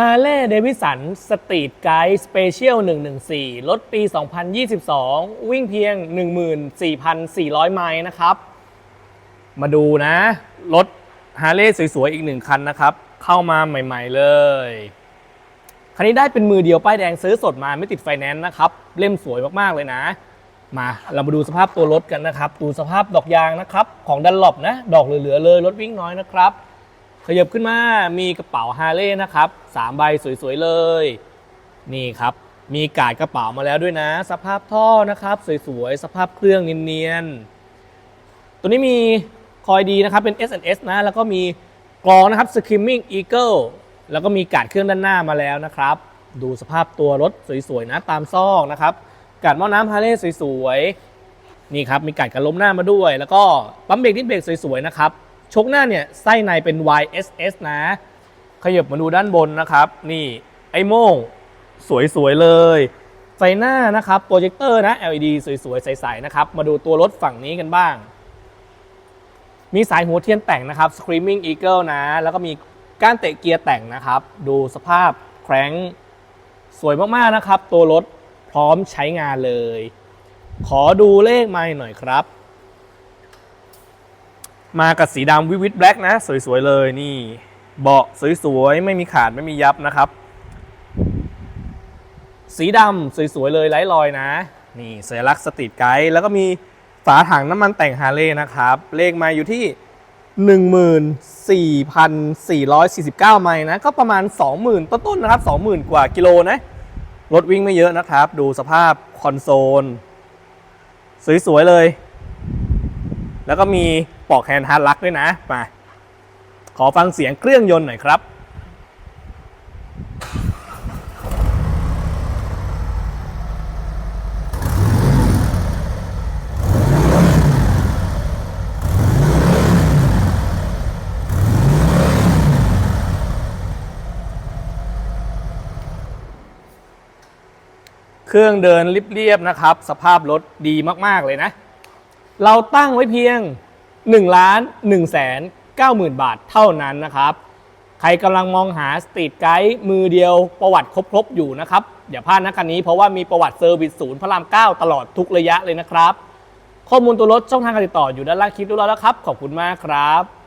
ฮาร์เลย์เดวิสันสตรีทไกด์สเปเชียล114 รถปี 2022 วิ่งเพียง 14,400 ไมล์นะครับ มาดูนะ รถฮาร์เลย์สวยๆ อีกหนึ่งคันนะครับ เข้ามาใหม่ๆเลย คันนี้ได้เป็นมือเดียวป้ายแดงซื้อสดมาไม่ติดไฟแนนซ์นะครับ เล่มสวยมากๆเลยนะ มาเรามาดูสภาพตัวรถกันนะครับ ดูสภาพดอกยางนะครับ ของดันหลบนะ ดอกเหลือๆเลย รถวิ่งน้อยนะครับ ขยับขึ้นมามีกระเป๋าฮาร์เลย์นะครับสามใบสวยๆเลย นี่ครับมีกาดกระเป๋ามาแล้วด้วยนะ สภาพท่อนะครับ สวยๆ สภาพเครื่องเนียนๆ ตัวนี้มีคอยดีนะครับเป็น S&S นะ แล้วก็มีกรองนะครับ Screaming Eagle แล้วก็มีกาดเครื่องด้านหน้ามาแล้วนะครับ ดูสภาพตัวรถสวยๆนะตามซอกนะครับ กาดหม้อน้ำฮาร์เลย์สวยๆ นี่ครับมีกาดกันล้มหน้ามาด้วย แล้วก็ปั๊มเบรกนิดเบรกสวยๆนะครับ ชกหน้าเนี่ยไส้ในเป็น YSS นะ ขยับมาดูด้านบนนะครับ นี่ไอโม่งสวยๆเลย ไฟหน้านะครับโปรเจคเตอร์นะ LED สวยๆ ใสๆนะครับ มาดูตัวรถฝั่งนี้กันบ้าง มีสายหัวเทียนแต่งนะครับ Screaming Eagle นะ แล้วก็มีก้านเตะเกียร์แต่งนะครับ ดูสภาพแคร้งสวยมากๆนะครับ ตัวรถพร้อมใช้งานเลย ขอดูเลขไม่หน่อยครับ มากับสีดำวิวิตแบล็กนะ สวยๆเลยนี่ เบาะสวยๆ ไม่มีขาดไม่มียับนะครับ สีดำสวยๆเลยไร้รอยนะ นี่สัญลักษณ์สตรีทไกด์แล้วก็มีฝาถังน้ำมันแต่งฮาร์เลย์นะครับ เลขมาอยู่ที่ 14,449 ไมล์นะ ก็ประมาณ 20,000 ต้นๆนะครับ 20,000 กว่ากิโลนะ รถวิ่งไม่เยอะนะครับ ดูสภาพคอนโซล สวยๆเลย แล้วก็มี ปอกแฮนด์ฮาร์ดลักด้วยนะ มา ขอฟังเสียงเครื่องยนต์หน่อยครับเครื่องเดินเรียบๆนะครับ สภาพรถดีมาก ๆ เลยนะ เราตั้งไว้เพียง 1ล้าน1แสน9หมื่นบาทเท่านั้นนะครับ ใครกำลังมองหาสตรีทไกด์มือเดียวประวัติครบๆอยู่นะครับ อย่าพลาดนะคันนี้เพราะว่ามีประวัติเซอร์วิสศูนย์พระราม 9 ตลอดทุกระยะเลยนะครับ ข้อมูลตัวรถช่องทางการติดต่ออยู่ด้านล่างคลิปด้วยแล้วครับ ขอบคุณมากครับ